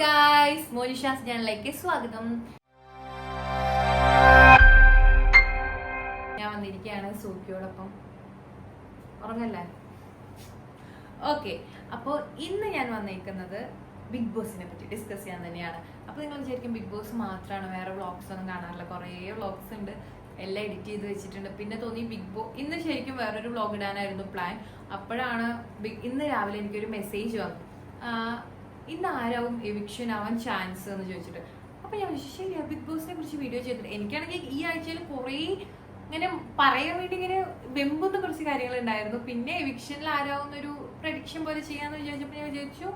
Guys മോനിഷാസ് ചാനലിലേക്ക് സ്വാഗതം. ഞാൻ വന്നിരിക്കുകയാണ് സൂക്കിയോടൊപ്പം ഉറങ്ങല്ലേ? ഓക്കെ അപ്പോൾ ഇന്ന് ഞാൻ വന്നിരിക്കുന്നത് ബിഗ് ബോസിനെ പറ്റി ഡിസ്കസ് ചെയ്യാൻ തന്നെയാണ്. അപ്പോൾ നിങ്ങൾ വിചാരിക്കും ബിഗ് ബോസ് മാത്രമാണ് വേറെ വ്ളോഗ്സ് ഒന്നും കാണാറില്ല. കുറേ വ്ളോഗ്സ് ഉണ്ട്. എല്ലാം എഡിറ്റ് ചെയ്ത് വെച്ചിട്ടുണ്ട്. പിന്നെ തോന്നി ബിഗ് ബോ ഇന്ന് ശരിക്കും വേറൊരു വ്ളോഗ് ഇടാനായിരുന്നു പ്ലാൻ അപ്പോഴാണ് ബിഗ് ഇന്ന് രാവിലെ എനിക്കൊരു മെസ്സേജ് വന്നു. ഇന്ന് ആരാവും എവിക്ഷൻ ആവാൻ ചാൻസ് എന്ന് ചോദിച്ചിട്ട്? അപ്പൊ ഞാൻ ശരി ശരിയാ ബിഗ് ബോസിനെ കുറിച്ച് വീഡിയോ ചെയ്തിട്ട് എനിക്കാണെങ്കിൽ ഈ ആഴ്ചയിൽ കുറേ ഇങ്ങനെ പറയാൻ വേണ്ടി ഇങ്ങനെ വെമ്പുന്ന കുറച്ച് കാര്യങ്ങൾ ഉണ്ടായിരുന്നു പിന്നെ എവിക്ഷനിൽ ആരാവുന്നൊരു പ്രഡിക്ഷൻ പോലെ ചെയ്യാന്ന് വിചാരിച്ചപ്പോൾ ഞാൻ വിചാരിച്ചു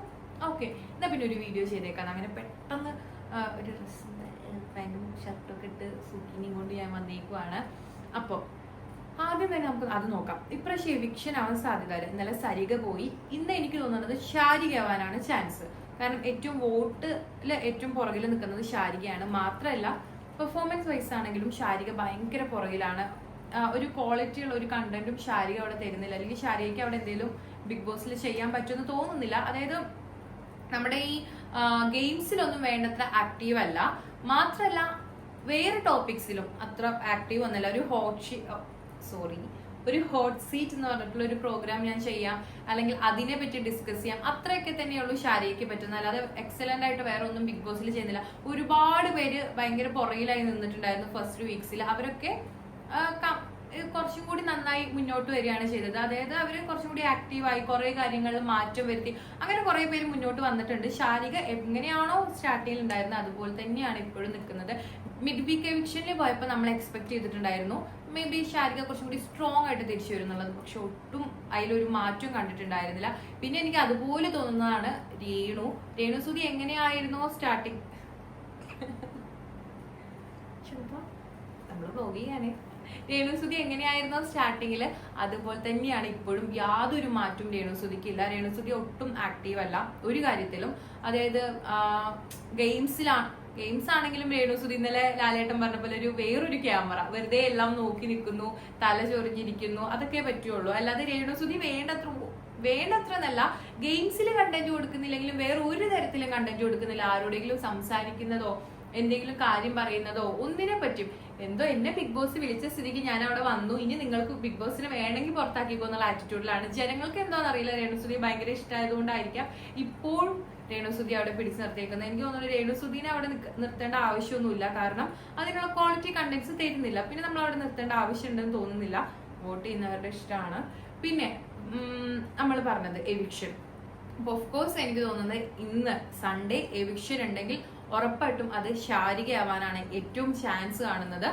ഓക്കെ എന്നാ പിന്നെ ഒരു വീഡിയോ ചെയ്തേക്കാം. അങ്ങനെ പെട്ടെന്ന് ഒരു ഡ്രസ്സും പാന്റും ഷർട്ടൊക്കെ ഇട്ട് സുക്കിനെയും കൊണ്ട് ഞാൻ വന്നേക്കുവാണ്. അപ്പോൾ തന്നെ നമുക്ക് അത് നോക്കാം. ഇപ്രാവശ്യം എവിക്ഷൻ ആവാൻ സാധ്യത ഇന്നലെ സരിക പോയി. ഇന്ന് എനിക്ക് തോന്നുന്നത് ഷാരിക ആവാനാണ് ചാൻസ് കാരണം ഏറ്റവും വോട്ടിൽ ഏറ്റവും പുറകിൽ നിൽക്കുന്നത് ശാരികയാണ് മാത്രമല്ല പെർഫോമൻസ് വൈസ് ആണെങ്കിലും ശാരിക ഭയങ്കര പുറകിലാണ്. ഒരു ക്വാളിറ്റിയുള്ള ഒരു കണ്ടന്റും ശാരിക അവിടെ തരുന്നില്ല. അല്ലെങ്കിൽ ശാരികയ്ക്ക് അവിടെ എന്തെങ്കിലും ബിഗ് ബോസിൽ ചെയ്യാൻ പറ്റുമെന്ന് തോന്നുന്നില്ല. അതായത് നമ്മുടെ ഈ ഗെയിംസിലൊന്നും വേണ്ടത്ര ആക്റ്റീവ് അല്ല. മാത്രമല്ല വേറെ ടോപ്പിക്സിലും അത്ര ആക്റ്റീവ് ഒന്നല്ല ഒരു ഹോട്ട് സോറി ഒരു ഹോട്ട് സീറ്റ് എന്ന് പറഞ്ഞിട്ടുള്ള ഒരു പ്രോഗ്രാം ഞാൻ ചെയ്യാം. അല്ലെങ്കിൽ അതിനെ പറ്റി ഡിസ്കസ് ചെയ്യാം. അത്രയൊക്കെ തന്നെയുള്ളൂ ശാരിക്ക് പറ്റുന്നത്. അല്ലാതെ എക്സലന്റ് ആയിട്ട് വേറെ ഒന്നും ബിഗ് ബോസിൽ ചെയ്യുന്നില്ല. ഒരുപാട് പേര് ഭയങ്കര പുറകിലായി നിന്നിട്ടുണ്ടായിരുന്നു ഫസ്റ്റ് വീക്സിൽ അവരൊക്കെ കുറച്ചും കൂടി നന്നായി മുന്നോട്ട് വരികയാണ് ചെയ്തത്. അതായത് അവർ കുറച്ചും കൂടി ആക്റ്റീവായി കുറേ കാര്യങ്ങൾ മാറ്റം വരുത്തി. അങ്ങനെ കുറേ പേര് മുന്നോട്ട് വന്നിട്ടുണ്ട്. ശാരിക എങ്ങനെയാണോ സ്റ്റാർട്ടിങ്ങിൽ ഉണ്ടായിരുന്നത് അതുപോലെ തന്നെയാണ് ഇപ്പോഴും നിൽക്കുന്നത്. മിഡ് വീക്ക് എവിക്ഷനിൽ പോയപ്പോൾ നമ്മൾ എക്സ്പെക്ട് ചെയ്തിട്ടുണ്ടായിരുന്നു. മേ ബി ശാരിക കുറച്ചും കൂടി സ്ട്രോങ് ആയിട്ട് തിരിച്ചു വരും എന്നുള്ളത്. പക്ഷെ ഒട്ടും അതിലൊരു മാറ്റം കണ്ടിട്ടുണ്ടായിരുന്നില്ല. പിന്നെ എനിക്ക് അതുപോലെ തോന്നുന്നതാണ് രേണു. രേണു സുതി എങ്ങനെയായിരുന്നു സ്റ്റാർട്ടിങ് നമ്മൾ ബ്ലോഗ് ചെയ്യാനേ രേണുസുതി എങ്ങനെയായിരുന്നു സ്റ്റാർട്ടിങ്ങിൽ അതുപോലെ തന്നെയാണ് ഇപ്പോഴും യാതൊരു മാറ്റവും രേണുസുതിക്കില്ല രേണുസുതി ഒട്ടും ആക്റ്റീവ് അല്ല. ഒരു കാര്യത്തിലും. അതായത് ഗെയിംസിലാണ് ഗെയിംസ് ആണെങ്കിലും രേണുസുതി ഇന്നലെ ലാലേട്ടൻ പറഞ്ഞ പോലെ ഒരു വേറൊരു ക്യാമറ. വെറുതെ എല്ലാം നോക്കി നിൽക്കുന്നു തല ചൊറിഞ്ഞിരിക്കുന്നു അതൊക്കെ പറ്റുള്ളൂ. അല്ലാതെ രേണുസുതി വേണ്ടത്ര വേണ്ടത്ര എന്നല്ല ഗെയിംസിൽ കണ്ടന്റ് കൊടുക്കുന്നില്ലെങ്കിലും വേറെ ഒരു തരത്തിലും കണ്ടന്റ് കൊടുക്കുന്നില്ല. ആരോടെങ്കിലും സംസാരിക്കുന്നതോ എന്തെങ്കിലും കാര്യം പറയുന്നതോ ഒന്നിനെ പറ്റും എന്തോ എന്നെ ബിഗ് ബോസ് വിളിച്ച സ്ഥിതിക്ക് ഞാൻ അവിടെ വന്നു. ഇനി നിങ്ങൾക്ക് ബിഗ് ബോസിനെ വേണമെങ്കിൽ പുറത്താക്കിക്കോ എന്നുള്ള ആറ്റിറ്റ്യൂഡിലാണ് ജനങ്ങൾക്ക് എന്താണെന്ന് അറിയില്ല. രേണുസുതി ഭയങ്കര ഇഷ്ടമായതുകൊണ്ടായിരിക്കാം ഇപ്പോൾ രേണുസുതി അവിടെ പിടിച്ചു നിർത്തിയേക്കുന്നത്. എനിക്ക് തോന്നുന്നു രേണുസുതിനെ അവിടെ നിർത്തേണ്ട ആവശ്യമൊന്നുമില്ല. കാരണം അതിനുള്ള ക്വാളിറ്റി കണ്ടൻസ് തരുന്നില്ല. പിന്നെ നമ്മൾ അവിടെ നിർത്തേണ്ട ആവശ്യമുണ്ടെന്ന് തോന്നുന്നില്ല. വോട്ട് ചെയ്യുന്നവരുടെ ഇഷ്ടമാണ്. പിന്നെ നമ്മൾ പറഞ്ഞത് എവിക്ഷൻ അപ്പോൾ ഓഫ് കോഴ്സ് എനിക്ക് തോന്നുന്നത് ഇന്ന് സൺഡേ എവിക്ഷൻ ഉണ്ടെങ്കിൽ ഉറപ്പായിട്ടും അത് ശാരികയാവാനാണ് ഏറ്റവും ചാൻസ് കാണുന്നത്.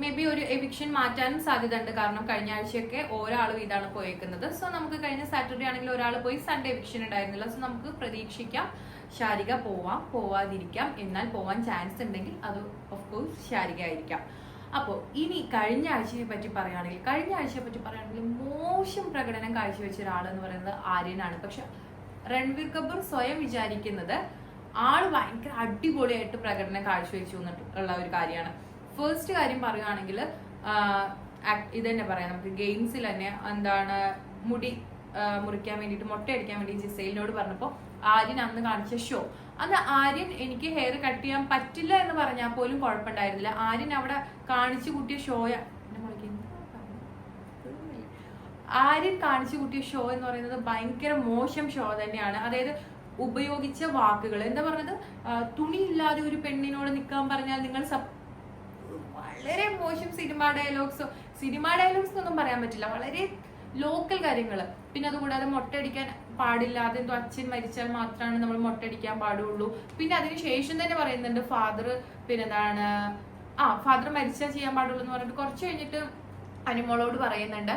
മേ ബി ഒരു എവിക്ഷൻ മാറ്റാനും സാധ്യത ഉണ്ട് കാരണം കഴിഞ്ഞ ആഴ്ചയൊക്കെ ഒരാൾ വീതാണ് പോയേക്കുന്നത്. സോ നമുക്ക് കഴിഞ്ഞ സാറ്റർഡേ ആണെങ്കിൽ ഒരാൾ പോയി സൺഡേ എവിക്ഷൻ ഉണ്ടായിരുന്നില്ല. സോ നമുക്ക് പ്രതീക്ഷിക്കാം. ശാരിക പോവാം. പോവാതിരിക്കാം. എന്നാൽ പോവാൻ ചാൻസ് ഉണ്ടെങ്കിൽ അത് ഓഫ് കോഴ്സ് ശാരിക ആയിരിക്കാം അപ്പോൾ ഇനി കഴിഞ്ഞ ആഴ്ചയെ പറ്റി പറയുകയാണെങ്കിൽ കഴിഞ്ഞ ആഴ്ചയെ പറ്റി പറയുകയാണെങ്കിൽ മോശം പ്രകടനം കാഴ്ചവെച്ച എന്ന് പറയുന്നത് ആര്യനാണ്. പക്ഷെ രൺവീർ കപൂർ സ്വയം വിചാരിക്കുന്നത് ആൾ ഭയങ്കര അടിപൊളിയായിട്ട് പ്രകടനം കാഴ്ചവെച്ചു എന്നിട്ട് ഉള്ള ഒരു കാര്യമാണ്. ഫസ്റ്റ് കാര്യം പറയുകയാണെങ്കിൽ ഇത് തന്നെ പറയാം. നമുക്ക് ഗെയിംസിൽ തന്നെ എന്താണ് മുടി മുറിക്കാൻ വേണ്ടിയിട്ട് മുട്ടയടിക്കാൻ വേണ്ടി ജിസൈലിനോട് പറഞ്ഞപ്പോൾ ആര്യൻ അന്ന് കാണിച്ച ഷോ അന്ന് ആര്യൻ എനിക്ക് ഹെയർ കട്ട് ചെയ്യാൻ പറ്റില്ല എന്ന് പറഞ്ഞാൽ പോലും കുഴപ്പമുണ്ടായിരുന്നില്ല. ആര്യൻ അവിടെ കാണിച്ചു കൂട്ടിയ ഷോയ ആര്യൻ കാണിച്ചു കൂട്ടിയ ഷോ എന്ന് പറയുന്നത് ഭയങ്കര മോശം ഷോ തന്നെയാണ്. അതായത് ഉപയോഗിച്ച വാക്കുകൾ. എന്താ പറഞ്ഞത്? തുണി തുണിയില്ലാതെ ഒരു പെണ്ണിനോട് നിൽക്കാൻ പറഞ്ഞാൽ നിങ്ങൾ വളരെ മോശം സിനിമ ഡയലോഗ്സ് സിനിമ ഡയലോഗ്സ് ഒന്നും പറയാൻ പറ്റില്ല. വളരെ ലോക്കൽ കാര്യങ്ങൾ പിന്നെ അതുകൂടാതെ മുട്ടയടിക്കാൻ പാടില്ല അതെന്തോ അച്ഛൻ മരിച്ചാൽ മാത്രമാണ് നമ്മൾ മുട്ടയടിക്കാൻ പാടുള്ളൂ. പിന്നെ അതിന് ശേഷം തന്നെ പറയുന്നുണ്ട് ഫാദർ പിന്നെന്താണ്? ആ ഫാദർ മരിച്ചാൽ ചെയ്യാൻ പാടുള്ളൂ എന്ന് പറഞ്ഞിട്ട് കുറച്ച് കഴിഞ്ഞിട്ട് അനിമോളോട് പറയുന്നുണ്ട്.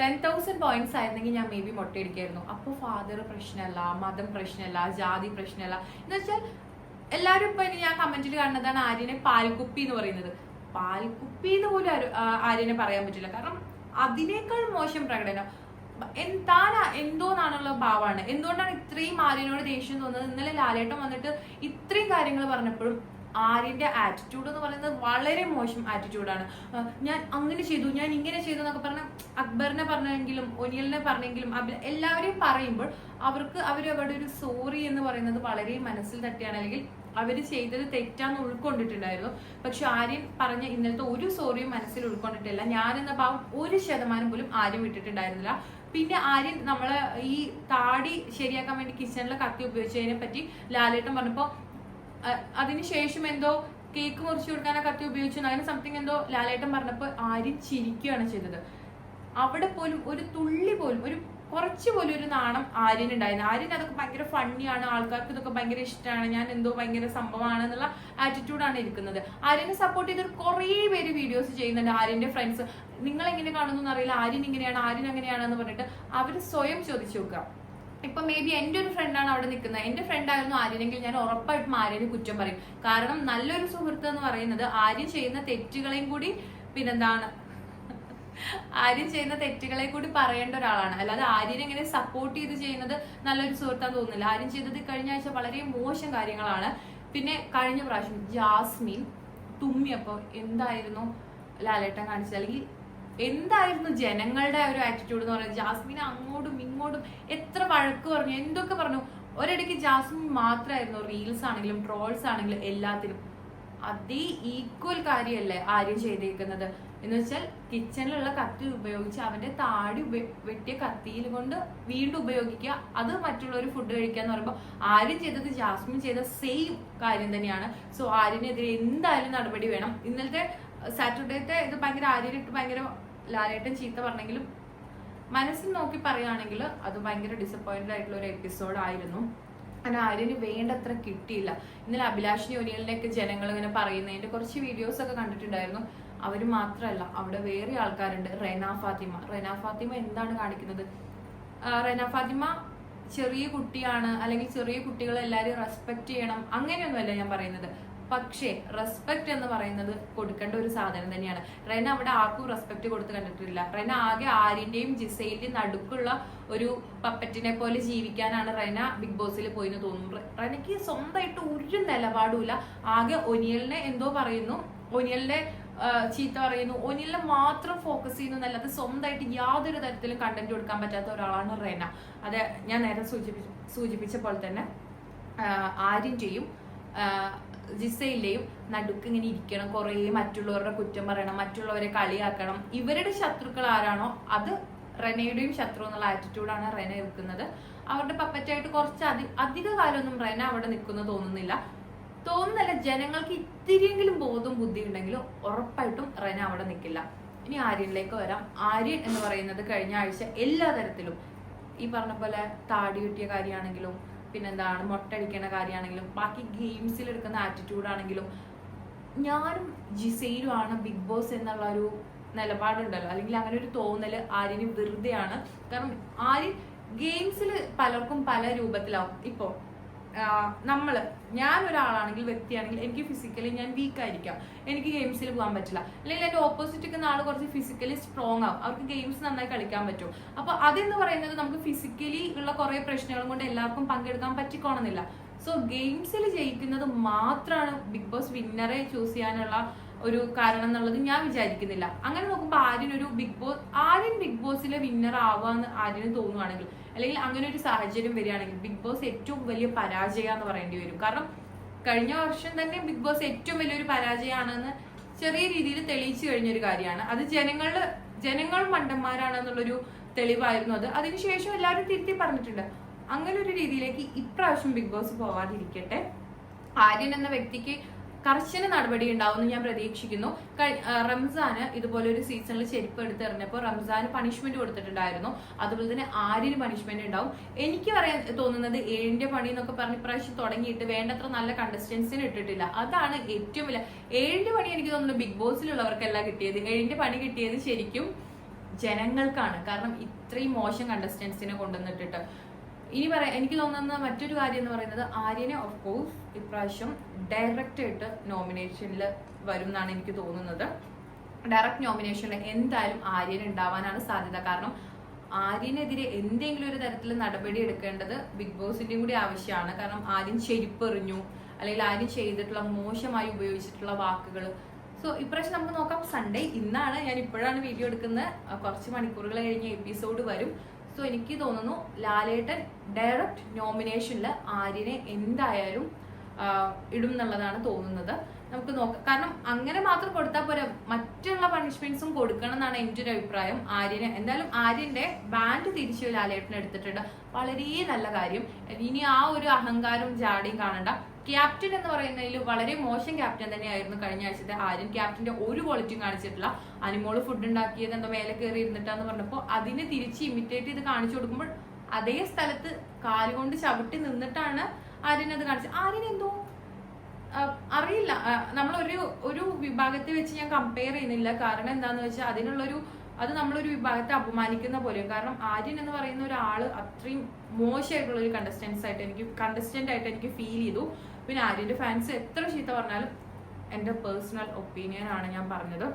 ടെൻ തൗസൻഡ് പോയിന്റ്സ് ആയിരുന്നെങ്കിൽ ഞാൻ മേ ബി മൊട്ടയടിക്കായിരുന്നു. അപ്പോൾ ഫാദർ പ്രശ്നമല്ല മതം പ്രശ്നമല്ല ജാതി പ്രശ്നമല്ല. എന്ന് വെച്ചാൽ എല്ലാവരും ഇപ്പൊ ഞാൻ കമന്റിൽ കാണുന്നതാണ് ആര്യനെ പാൽക്കുപ്പി എന്ന് പറയുന്നത്. പാൽക്കുപ്പി എന്ന് പോലും ആര്യനെ പറയാൻ പറ്റില്ല. കാരണം അതിനേക്കാൾ മോശം പ്രകടനം. എന്താ എന്തോന്നാണുള്ള ഭാവമാണ്. എന്തുകൊണ്ടാണ് ഇത്രയും ആര്യനോട് ദേഷ്യം തോന്നുന്നത്? ഇന്നലെ ലാലേട്ടം വന്നിട്ട് ഇത്രയും കാര്യങ്ങൾ പറഞ്ഞപ്പോഴും ആര്യന്റെ ആറ്റിറ്റ്യൂഡ് എന്ന് പറയുന്നത് വളരെ മോശം ആറ്റിറ്റ്യൂഡാണ് ഞാൻ അങ്ങനെ ചെയ്തു ഞാൻ ഇങ്ങനെ ചെയ്തു എന്നൊക്കെ പറഞ്ഞ അക്ബറിനെ പറഞ്ഞെങ്കിലും ഒനിയലിനെ പറഞ്ഞെങ്കിലും എല്ലാവരെയും പറയുമ്പോൾ അവർക്ക് അവർ അവരുടെ ഒരു സോറി എന്ന് പറയുന്നത് വളരെ മനസ്സിൽ തട്ടിയാണ്. അല്ലെങ്കിൽ അവർ ചെയ്തത് തെറ്റാന്ന് ഉൾക്കൊണ്ടിട്ടുണ്ടായിരുന്നു. പക്ഷെ ആര്യൻ പറഞ്ഞ ഇന്നലത്തെ ഒരു സോറിയും മനസ്സിൽ ഉൾക്കൊണ്ടിട്ടില്ല. ഞാൻ എന്ന ഭാവം ഒരു ശതമാനം പോലും ആര്യം വിട്ടിട്ടുണ്ടായിരുന്നില്ല പിന്നെ ആര്യൻ നമ്മളെ ഈ താടി ശരിയാക്കാൻ വേണ്ടി കിച്ചണിലെ കത്തി ഉപയോഗിച്ചതിനെ പറ്റി ലാലേട്ടൻ പറഞ്ഞപ്പോ അതിനുശേഷം എന്തോ കേക്ക് മുറിച്ചു കൊടുക്കാൻ ആ കത്തി ഉപയോഗിച്ചു അങ്ങനെ സംതിങ് എന്തോ ലാലേട്ടൻ പറഞ്ഞപ്പോൾ ആരും ചിരിക്കുകയാണ് ചെയ്തത്. അവിടെ പോലും ഒരു തുള്ളി പോലും ഒരു കുറച്ച് പോലും ഒരു നാണം ആര്യൻ ഉണ്ടായിരുന്നു ആര്യൻ അതൊക്കെ ഭയങ്കര ഫണ്ണിയാണ് ആൾക്കാർക്ക് ഇതൊക്കെ ഭയങ്കര ഇഷ്ടമാണ് ഞാൻ എന്തോ ഭയങ്കര സംഭവമാണ് എന്നുള്ള ആറ്റിറ്റ്യൂഡാണ് ഇരിക്കുന്നത്. ആര്യനെ സപ്പോർട്ട് ചെയ്ത് കുറേ പേര് വീഡിയോസ് ചെയ്യുന്നുണ്ട് ആര്യന്റെ ഫ്രണ്ട്സ് നിങ്ങൾ എങ്ങനെ കാണുന്നു എന്നറിയില്ല ആര്യൻ ഇങ്ങനെയാണ് ആര്യൻ അങ്ങനെയാണെന്ന് പറഞ്ഞിട്ട് അവർ സ്വയം ചോദിച്ചു നോക്കുക. ഇപ്പൊ മേ ബി എന്റെ ഒരു ഫ്രണ്ടാണ് അവിടെ നിൽക്കുന്നത്. എന്റെ ഫ്രണ്ട് ആയിരുന്നു ആര്യനെങ്കിൽ ഞാൻ ഉറപ്പായിട്ടും ആര്യനെ കുറ്റം പറയും. കാരണം നല്ലൊരു സുഹൃത്ത് എന്ന് പറയുന്നത് ആര്യൻ ചെയ്യുന്ന തെറ്റുകളെയും കൂടി പിന്നെന്താണ്? ആര്യൻ ചെയ്യുന്ന തെറ്റുകളെ കൂടി പറയേണ്ട ഒരാളാണ്. അല്ലാതെ ആര്യൻ ഇങ്ങനെ സപ്പോർട്ട് ചെയ്ത് ചെയ്യുന്നത് നല്ലൊരു സുഹൃത്താന്ന് തോന്നുന്നില്ല. ആര്യൻ ചെയ്തത് കഴിഞ്ഞ ആഴ്ച വളരെ മോശം കാര്യങ്ങളാണ്. പിന്നെ കഴിഞ്ഞ പ്രാവശ്യം ജാസ്മിൻ തുമ്മിയപ്പോ എന്തായിരുന്നു ലാലേട്ടൻ കാണിച്ചത്? അല്ലെങ്കിൽ എന്തായിരുന്നു ജനങ്ങളുടെ ഒരു ആറ്റിറ്റ്യൂഡ് എന്ന് പറയുന്നത്? ജാസ്മിൻ അങ്ങോട്ടും ഇങ്ങോട്ടും എത്ര വഴക്ക് പറഞ്ഞു എന്തൊക്കെ പറഞ്ഞു? ഒരിടയ്ക്ക് ജാസ്മിൻ മാത്രമായിരുന്നു റീൽസ് ആണെങ്കിലും ട്രോൾസ് ആണെങ്കിലും എല്ലാത്തിനും. അതേ ഈക്വൽ കാര്യമല്ലേ ആര്യം ചെയ്തേക്കുന്നത്? എന്ന് വെച്ചാൽ കിച്ചണിലുള്ള കത്തി ഉപയോഗിച്ച് അവന്റെ താടി വെട്ടിയ കത്തിയിൽ കൊണ്ട് വീണ്ടും ഉപയോഗിക്കുക. അത് മറ്റുള്ളവർ ഫുഡ് കഴിക്കുക എന്ന് പറയുമ്പോൾ ആര്യം ചെയ്തത് ജാസ്മിൻ ചെയ്ത സെയിം കാര്യം തന്നെയാണ്. സോ ആര്യനെതിരെ എന്തായാലും നടപടി വേണം. ഇന്നലത്തെ സാറ്റർഡേത്തെ ഇത് ഭയങ്കര ആര്യനിട്ട് ഭയങ്കര ലാലേട്ടൻ ചീത്ത പറഞ്ഞെങ്കിലും മനസ്സിൽ നോക്കി പറയുകയാണെങ്കിൽ അത് ഭയങ്കര ഡിസപ്പോയിന്റഡ് ആയിട്ടുള്ള ഒരു എപ്പിസോഡ് ആയിരുന്നു. അങ്ങനെ ആര്യന് വേണ്ടത്ര കിട്ടിയില്ല. ഇന്നലെ അഭിലാഷ് ഒനിയലിനെയൊക്കെ ജനങ്ങൾ ഇങ്ങനെ പറയുന്നതിന്റെ കുറച്ച് വീഡിയോസ് ഒക്കെ കണ്ടിട്ടുണ്ടായിരുന്നു. അവർ മാത്രമല്ല അവിടെ വേറെ ആൾക്കാരുണ്ട്. റെന ഫാത്തിമ. റെന ഫാത്തിമ എന്താണ് കാണിക്കുന്നത്? റെന ഫാത്തിമ ചെറിയ കുട്ടിയാണ്. അല്ലെങ്കിൽ ചെറിയ കുട്ടികളെ എല്ലാവരും റെസ്പെക്ട് ചെയ്യണം. അങ്ങനെയൊന്നുമല്ല ഞാൻ പറയുന്നത്. പക്ഷേ റെസ്പെക്ട് എന്ന് പറയുന്നത് കൊടുക്കേണ്ട ഒരു സാധനം തന്നെയാണ്. റെന അവിടെ ആർക്കും റെസ്പെക്ട് കൊടുത്ത് കണ്ടിട്ടില്ല. റെന ആകെ ആരിന്റെയും ജിസയിന്റെയും നടുക്കുള്ള ഒരു പപ്പറ്റിനെ പോലെ ജീവിക്കാനാണ് റെന ബിഗ് ബോസിൽ പോയിന്ന് തോന്നുന്നു റെനയ്ക്ക് സ്വന്തമായിട്ട് ഒരു നിലപാടുമില്ല. ആകെ ഒനിയലിനെ എന്തോ പറയുന്നു. ഒനിയലിന്റെ ചീത്ത പറയുന്നു. ഒനിലെ മാത്രം ഫോക്കസ് ചെയ്യുന്നു എന്നല്ലാതെ സ്വന്തമായിട്ട് യാതൊരു തരത്തിലും കണ്ടന്റ് കൊടുക്കാൻ പറ്റാത്ത ഒരാളാണ് റെന. അത് ഞാൻ നേരെ സൂചിപ്പിച്ചു സൂചിപ്പിച്ച പോലെ തന്നെ ആര്യന്റെയും ജിസയിലെയും നടുക്ക് ഇങ്ങനെ ഇരിക്കണം. കുറേ മറ്റുള്ളവരുടെ കുറ്റം പറയണം. മറ്റുള്ളവരെ കളിയാക്കണം. ഇവരുടെ ശത്രുക്കൾ ആരാണോ അത് റെനയുടെയും ശത്രു എന്നുള്ള ആറ്റിറ്റ്യൂഡാണ് റെന നിൽക്കുന്നത് അവരുടെ പപ്പറ്റായിട്ട് കുറച്ച് അധി അധിക കാലമൊന്നും റെന അവിടെ നിൽക്കുന്ന തോന്നുന്നില്ല. തോന്നുന്നില്ല ജനങ്ങൾക്ക് ഇത്തിരിയെങ്കിലും ബോധം ബുദ്ധി ഉണ്ടെങ്കിലും ഉറപ്പായിട്ടും റെന അവിടെ നിൽക്കില്ല ഇനി ആര്യനിലേക്ക് വരാം. ആര്യൻ എന്ന് പറയുന്നത് കഴിഞ്ഞ ആഴ്ച എല്ലാ തരത്തിലും ഈ പറഞ്ഞ പോലെ താടി കിട്ടിയ കാര്യമാണെങ്കിലും പിന്നെന്താണ് മൊട്ടടിക്കണ കാര്യമാണെങ്കിലും ബാക്കി ഗെയിംസിൽ എടുക്കുന്ന ആറ്റിറ്റ്യൂഡ് ആണെങ്കിലും ഞാനും ജിസയിലുമാണ് ബിഗ് ബോസ് എന്നുള്ള ഒരു നിലപാടുണ്ടല്ലോ. അല്ലെങ്കിൽ അങ്ങനെ ഒരു തോന്നൽ ആര്യന് വെറുതെയാണ്. കാരണം ആര്യൻ ഗെയിംസിൽ പലർക്കും പല രൂപത്തിലാവും. ഇപ്പോ ആ, നമ്മൾ ഞാൻ ഒരാളാണെങ്കിൽ വ്യക്തിയാണെങ്കിൽ എനിക്ക് ഫിസിക്കലി ഞാൻ വീക്ക് ആയിരിക്കാം. എനിക്ക് ഗെയിംസിൽ പോകാൻ പറ്റില്ല. അല്ലെങ്കിൽ എന്റെ ഓപ്പോസിറ്റ് നിൽക്കുന്ന ആൾ കുറച്ച് ഫിസിക്കലി സ്ട്രോങ് ആവും. അവർക്ക് ഗെയിംസ് നന്നായി കളിക്കാൻ പറ്റും. അപ്പോൾ അതെന്ന് പറയുന്നത് നമുക്ക് ഫിസിക്കലി ഉള്ള കുറേ പ്രശ്നങ്ങളും കൊണ്ട് എല്ലാവർക്കും പങ്കെടുക്കാൻ പറ്റിക്കോണമെന്നില്ല സോ ഗെയിംസിൽ ജയിക്കുന്നത് മാത്രമാണ് ബിഗ് ബോസ് വിന്നറെ ചൂസ് ചെയ്യാനുള്ള ഒരു കാരണം എന്നുള്ളത് ഞാൻ വിചാരിക്കുന്നില്ല. അങ്ങനെ നോക്കുമ്പോൾ ആര്യൻ ഒരു ബിഗ് ബോസ് ആര്യൻ ബിഗ് ബോസിലെ വിന്നർ എന്ന് ആര്യന് തോന്നുവാണെങ്കിൽ അല്ലെങ്കിൽ അങ്ങനെ ഒരു സാഹചര്യം വരികയാണെങ്കിൽ ബിഗ് ബോസ് ഏറ്റവും വലിയ പരാജയ എന്ന് പറയേണ്ടി വരും. കാരണം കഴിഞ്ഞ വർഷം തന്നെ ബിഗ് ബോസ് ഏറ്റവും വലിയൊരു പരാജയമാണെന്ന് ചെറിയ രീതിയിൽ തെളിയിച്ചു കഴിഞ്ഞൊരു കാര്യമാണ്. അത് ജനങ്ങളുടെ ജനങ്ങൾ മണ്ടന്മാരാണെന്നുള്ളൊരു തെളിവായിരുന്നു അത്. അതിനുശേഷം എല്ലാവരും തിരുത്തി പറഞ്ഞിട്ടുണ്ട്. അങ്ങനെ ഒരു രീതിയിലേക്ക് ഇപ്രാവശ്യം ബിഗ് ബോസ് പോവാതിരിക്കട്ടെ. ആര്യൻ എന്ന വ്യക്തിക്ക് കർശന നടപടി ഉണ്ടാവുമെന്ന് ഞാൻ പ്രതീക്ഷിക്കുന്നു. റംസാന് ഇതുപോലെ ഒരു സീസണിൽ ചെരുപ്പ് എടുത്തെറിഞ്ഞപ്പോൾ റംസാന് പണിഷ്മെന്റ് കൊടുത്തിട്ടുണ്ടായിരുന്നു. അതുപോലെ തന്നെ ആര്യന് പണിഷ്മെന്റ് ഉണ്ടാവും? എനിക്ക് പറയാൻ തോന്നുന്നത് ഏഴിന്റെ പണി എന്നൊക്കെ പറഞ്ഞ് ഇപ്രാവശ്യം തുടങ്ങിയിട്ട് വേണ്ടത്ര നല്ല കണ്ടസ്റ്റൻസിന് ഇട്ടിട്ടില്ല. അതാണ് ഏറ്റവും വലിയ ഏഴിന്റെ പണി എനിക്ക് തോന്നുന്നു ബിഗ് ബോസിലുള്ളവർക്കല്ല കിട്ടിയത്. ഏഴിന്റെ പണി കിട്ടിയത് ശരിക്കും ജനങ്ങൾക്കാണ്. കാരണം ഇത്രയും മോശം കണ്ടസ്റ്റൻസിനെ കൊണ്ടുവന്നിട്ടിട്ട്. ഇനി പറയാം എനിക്ക് തോന്നുന്ന മറ്റൊരു കാര്യം എന്ന് പറയുന്നത് ആര്യനെ ഓഫ് കോഴ്സ് ഇപ്രാവശ്യം ഡയറക്റ്റ് ആയിട്ട് നോമിനേഷനിൽ വരും എന്നാണ് എനിക്ക് തോന്നുന്നത്. ഡയറക്റ്റ് നോമിനേഷനിൽ എന്തായാലും ആര്യൻ ഉണ്ടാവാനാണ് സാധ്യത. കാരണം ആര്യനെതിരെ എന്തെങ്കിലും ഒരു തരത്തിൽ നടപടി എടുക്കേണ്ടത് ബിഗ് ബോസിന്റെയും കൂടി ആവശ്യമാണ്. കാരണം ആര്യൻ ചെരിപ്പെറിഞ്ഞു അല്ലെങ്കിൽ ആര്യൻ ചെയ്തിട്ടുള്ള മോശമായി ഉപയോഗിച്ചിട്ടുള്ള വാക്കുകൾ സോ ഇപ്രാവശ്യം നമുക്ക് നോക്കാം. സൺഡേ ഇന്നാണ് ഞാൻ ഇപ്പോഴാണ് വീഡിയോ എടുക്കുന്നത്. കുറച്ച് മണിക്കൂറുകൾ കഴിഞ്ഞ് എപ്പിസോഡ് വരും. സോ എനിക്ക് തോന്നുന്നു ലാലേട്ടൻ ഡയറക്റ്റ് നോമിനേഷനിൽ ആര്യനെ എന്തായാലും ഇടും എന്നുള്ളതാണ് തോന്നുന്നത്. നമുക്ക് നോക്കാം കാരണം അങ്ങനെ മാത്രം കൊടുത്താൽ പോരാ മറ്റുള്ള പണിഷ്മെന്റ്സും കൊടുക്കണം എന്നാണ് എന്റെ ഒരു അഭിപ്രായം. ആര്യന് എന്തായാലും ആര്യന്റെ ബാൻഡ് തിരിച്ചു ലാലേട്ടൻ എടുത്തിട്ടുണ്ട്. വളരെ നല്ല കാര്യം. ഇനി ആ ഒരു അഹങ്കാരവും ജാടിയും കാണണ്ട. ക്യാപ്റ്റൻ എന്ന് പറയുന്നതിൽ വളരെ മോശം ക്യാപ്റ്റൻ തന്നെയായിരുന്നു കഴിഞ്ഞ ആഴ്ചത്തെ ആരും ക്യാപ്റ്റന്റെ ഒരു ക്വാളിറ്റിയും കാണിച്ചിട്ടില്ല. അനിമോൾ ഫുഡ് ഉണ്ടാക്കിയത് എന്തോ മേലെ കയറി ഇരുന്നിട്ടാന്ന് പറഞ്ഞപ്പോൾ അതിനെ തിരിച്ച് ഇമിറ്റേറ്റ് ചെയ്ത് കാണിച്ചു കൊടുക്കുമ്പോൾ അതേ സ്ഥലത്ത് കാലുകൊണ്ട് ചവിട്ടി നിന്നിട്ടാണ് ആര്യനത് കാണിച്ചത്. ആര്യനെന്തോ അറിയില്ല. നമ്മളൊരു ഒരു വിഭാഗത്തെ വെച്ച് ഞാൻ കമ്പയർ ചെയ്യുന്നില്ല. കാരണം എന്താന്ന് വെച്ചാൽ അതിനുള്ളൊരു അത് നമ്മളൊരു വിഭാഗത്തെ അപമാനിക്കുന്ന പോലെയും കാരണം ആര്യൻ എന്ന് പറയുന്ന ഒരാൾ അത്രയും മോശമായിട്ടുള്ള ഒരു കണ്ടസ്റ്റൻസ് ആയിട്ട് എനിക്ക് കണ്ടസ്റ്റന്റ് ആയിട്ട് എനിക്ക് ഫീൽ ചെയ്തു. പിന്നെ ആര്യന്റെ ഫാൻസ് എത്ര ചീത്ത പറഞ്ഞാലും എന്റെ പേഴ്സണൽ ഒപ്പീനിയൻ ആണ് ഞാൻ പറഞ്ഞത്.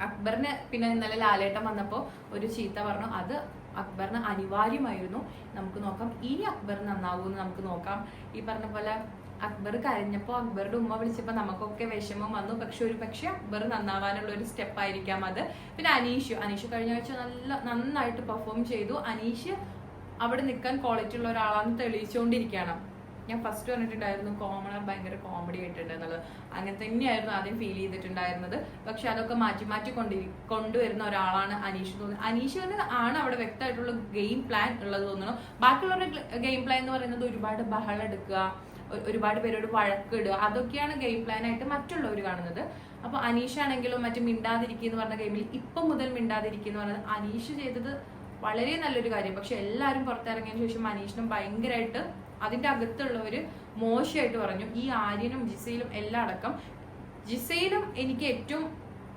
അക്ബറിന് പിന്നെ ഇന്നലെ ലാലേട്ടം വന്നപ്പോൾ ഒരു ചീത്ത പറഞ്ഞു. അത് അക്ബറിന് അനിവാര്യമായിരുന്നു. നമുക്ക് നോക്കാം. ഈ അക്ബർ നന്നാവൂന്ന് നമുക്ക് നോക്കാം. ഈ പറഞ്ഞ പോലെ അക്ബർ കരഞ്ഞപ്പോൾ അക്ബറുടെ ഉമ്മ വിളിച്ചപ്പോൾ നമുക്കൊക്കെ വിഷമം വന്നു. പക്ഷെ ഒരു പക്ഷെ അക്ബർ നന്നാവാനുള്ള ഒരു സ്റ്റെപ്പ് ആയിരിക്കാം അത്. പിന്നെ അനീഷ്. അനീഷ് കഴിഞ്ഞ ആഴ്ച നല്ല നന്നായിട്ട് പെർഫോം ചെയ്തു. അനീഷ് അവിടെ നിൽക്കാൻ ക്വാളിറ്റി ഉള്ള ഒരാളാണെന്ന് തെളിയിച്ചുകൊണ്ടിരിക്കുകയാണ്. ഞാൻ ഫസ്റ്റ് പറഞ്ഞിട്ടുണ്ടായിരുന്നു കോമണർ ഭയങ്കര കോമഡി ആയിട്ടുണ്ട് എന്നുള്ളത് അങ്ങനെ തന്നെയായിരുന്നു ആദ്യം ഫീൽ ചെയ്തിട്ടുണ്ടായിരുന്നത്. പക്ഷെ അതൊക്കെ മാറ്റി മാറ്റി കൊണ്ടി കൊണ്ടുവരുന്ന ഒരാളാണ് അനീഷ് തോന്നുന്നത് അനീഷിന് ആണ് അവിടെ വ്യക്തമായിട്ടുള്ള ഗെയിം പ്ലാൻ ഉള്ളത് തോന്നുന്നു. ബാക്കിയുള്ളവരുടെ ഗെയിം പ്ലാൻ എന്ന് പറയുന്നത് ഒരുപാട് ബഹളം എടുക്കുക ഒരുപാട് പേരോട് വഴക്കിടുക അതൊക്കെയാണ് ഗെയിം പ്ലാൻ ആയിട്ട് മറ്റുള്ളവർ കാണുന്നത്. അപ്പൊ അനീഷ് ആണെങ്കിലും മറ്റേ മിണ്ടാതിരിക്കുക എന്ന് പറഞ്ഞ ഗെയിമിൽ ഇപ്പം മുതൽ മിണ്ടാതിരിക്കുക എന്ന് പറയുന്നത് അനീഷ് ചെയ്തത് വളരെ നല്ലൊരു കാര്യം. പക്ഷെ എല്ലാവരും പുറത്തിറങ്ങിയതിനു ശേഷം അനീഷിനും ഭയങ്കരമായിട്ട് അതിന്റെ അകത്തുള്ളവർ മോശമായിട്ട് പറഞ്ഞു. ഈ ആര്യനും ജിസയിലും എല്ലാം അടക്കം. ജിസയിലും എനിക്ക് ഏറ്റവും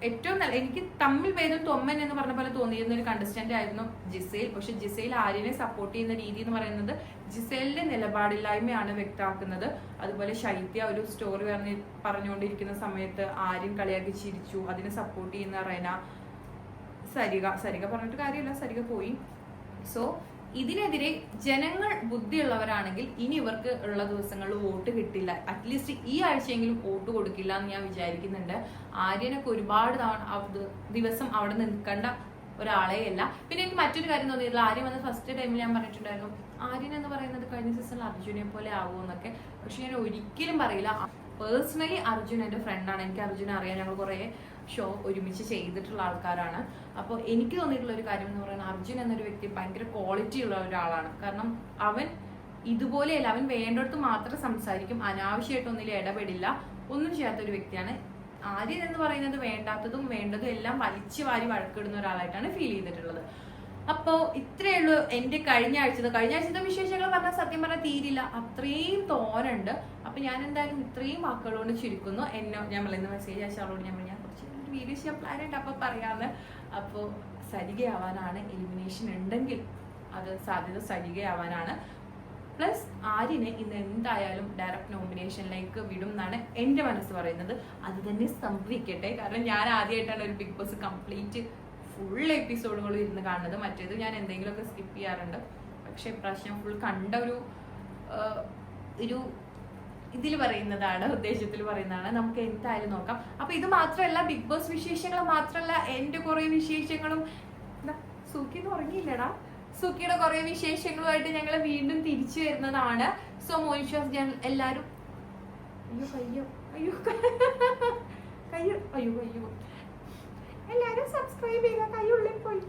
ഏറ്റവും നല്ല എനിക്ക് തമ്മിൽ ഭേദം തൊമ്മൻ എന്ന് പറഞ്ഞ പോലെ തോന്നിയിരുന്ന ഒരു കണ്ടസ്റ്റന്റ് ആയിരുന്നു ജിസയിൽ. പക്ഷെ ജിസയിൽ ആര്യനെ സപ്പോർട്ട് ചെയ്യുന്ന രീതി എന്ന് പറയുന്നത് ജിസയിലിന്റെ നിലപാടില്ലായ്മയാണ് വ്യക്തമാക്കുന്നത്. അതുപോലെ ശൈത്യ ഒരു സ്റ്റോറി പറഞ്ഞ് പറഞ്ഞുകൊണ്ടിരിക്കുന്ന സമയത്ത് ആര്യൻ കളിയാക്കി ചിരിച്ചു. അതിനെ സപ്പോർട്ട് ചെയ്യുന്ന റെന സരിക സരിക പറഞ്ഞിട്ട് കാര്യമില്ല സരിക പോയി. സോ ഇതിനെതിരെ ജനങ്ങൾ ബുദ്ധിയുള്ളവരാണെങ്കിൽ ഇനി ഇവർക്ക് ഉള്ള ദിവസങ്ങളിൽ വോട്ട് കിട്ടില്ല. അറ്റ്ലീസ്റ്റ് ഈ ആഴ്ചയെങ്കിലും വോട്ട് കൊടുക്കില്ല എന്ന് ഞാൻ വിചാരിക്കുന്നുണ്ട്. ആര്യനൊക്കെ ഒരുപാട് തവണ ദിവസം അവിടെ നിൽക്കേണ്ട ഒരാളെ അല്ല. പിന്നെ എനിക്ക് മറ്റൊരു കാര്യം തോന്നിയില്ല ആര്യം വന്ന് ഫസ്റ്റ് ടൈമിൽ ഞാൻ പറഞ്ഞിട്ടുണ്ടായിരുന്നു ആര്യൻ എന്ന് പറയുന്നത് കഴിഞ്ഞ സീസണിൽ അർജുനെ പോലെ ആവുമെന്നൊക്കെ പക്ഷെ ഞാൻ ഒരിക്കലും പറയില്ല. പേഴ്സണലി അർജുൻ എന്റെ ഫ്രണ്ടാണ് എനിക്ക് അർജുനെ അറിയാൻ ഞങ്ങൾ കുറേ ഷോ ഒരുമിച്ച് ചെയ്തിട്ടുള്ള ആൾക്കാരാണ്. അപ്പോൾ എനിക്ക് തോന്നിയിട്ടുള്ള ഒരു കാര്യം എന്ന് പറയുന്നത് അർജുൻ എന്നൊരു വ്യക്തി ഭയങ്കര ക്വാളിറ്റി ഉള്ള ഒരാളാണ്. കാരണം അവൻ ഇതുപോലെയല്ല അവൻ വേണ്ടടുത്ത് മാത്രം സംസാരിക്കും അനാവശ്യമായിട്ടൊന്നും ഇടപെടില്ല ഒന്നും ചെയ്യാത്ത ഒരു വ്യക്തിയാണ്. ആര്യൻ എന്ന് പറയുന്നത് വേണ്ടാത്തതും വേണ്ടതും എല്ലാം വലിച്ചു വാരി വഴക്കിടുന്ന ഒരാളായിട്ടാണ് ഫീൽ ചെയ്തിട്ടുള്ളത്. അപ്പോൾ ഇത്രയേ ഉള്ളൂ എന്റെ കഴിഞ്ഞ ആഴ്ചത്തെ കഴിഞ്ഞ ആഴ്ചത്തെ വിശേഷങ്ങൾ പറഞ്ഞാൽ സത്യം പറഞ്ഞാൽ തീരില്ല. അത്രയും തോനുണ്ട് അപ്പൊ ഞാൻ എന്തായാലും ഇത്രയും വാക്കുകൾ കൊണ്ട് ചുരുക്കുന്നു. എന്നെ ഞാൻ മെസ്സേജ് അയച്ച ആളോട് ഞാൻ വീഡിയോ ചെയ്യാൻ പ്ലാൻ ഉണ്ട് അപ്പോൾ പറയാന്ന്. അപ്പോൾ സരികയാവാനാണ് എലിമിനേഷൻ ഉണ്ടെങ്കിൽ അത് സാധ്യത സരികയാവാനാണ്. പ്ലസ് ആര്യനെ ഇന്ന് എന്തായാലും ഡയറക്റ്റ് നോമിനേഷനിലേക്ക് വിടും എന്നാണ് എന്റെ മനസ്സ് പറയുന്നത്. അത് തന്നെ സംഭവിക്കട്ടെ. കാരണം ഞാൻ ആദ്യമായിട്ടാണ് ഒരു ബിഗ് ബോസ് കംപ്ലീറ്റ് ഫുൾ എപ്പിസോഡുകൾ ഇരുന്ന് കാണുന്നത്. മറ്റേത് ഞാൻ എന്തെങ്കിലുമൊക്കെ സ്കിപ്പ് ചെയ്യാറുണ്ട്. പക്ഷേ പ്രശ്നം ഫുൾ കണ്ട ഒരു ഒരു ഇതിൽ പറയുന്നതാണ് ഉദ്ദേശത്തിൽ പറയുന്നതാണ്. നമുക്ക് എന്തായാലും നോക്കാം. അപ്പൊ ഇത് മാത്രമല്ല ബിഗ് ബോസ് വിശേഷങ്ങൾ മാത്രമല്ല എന്റെ കുറെ വിശേഷങ്ങളും. എന്ന് ഉറങ്ങിയില്ലടാ? സുക്കിയുടെ കുറെ വിശേഷങ്ങളുമായിട്ട് ഞങ്ങൾ വീണ്ടും തിരിച്ചു വരുന്നതാണ്. സോ മോയിശ്വാസ് ഞാൻ എല്ലാരും. അയ്യോ കയ്യോ. അയ്യോ കയ്യോ. അയ്യോ അയ്യോ എല്ലാരും സബ്സ്ക്രൈബ് ചെയ്യുക കൈ പോയി.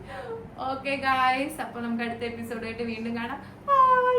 ഓക്കെ ഗായ്സ് അപ്പൊ നമുക്ക് അടുത്ത എപ്പിസോഡായിട്ട് വീണ്ടും കാണാം. ബൈ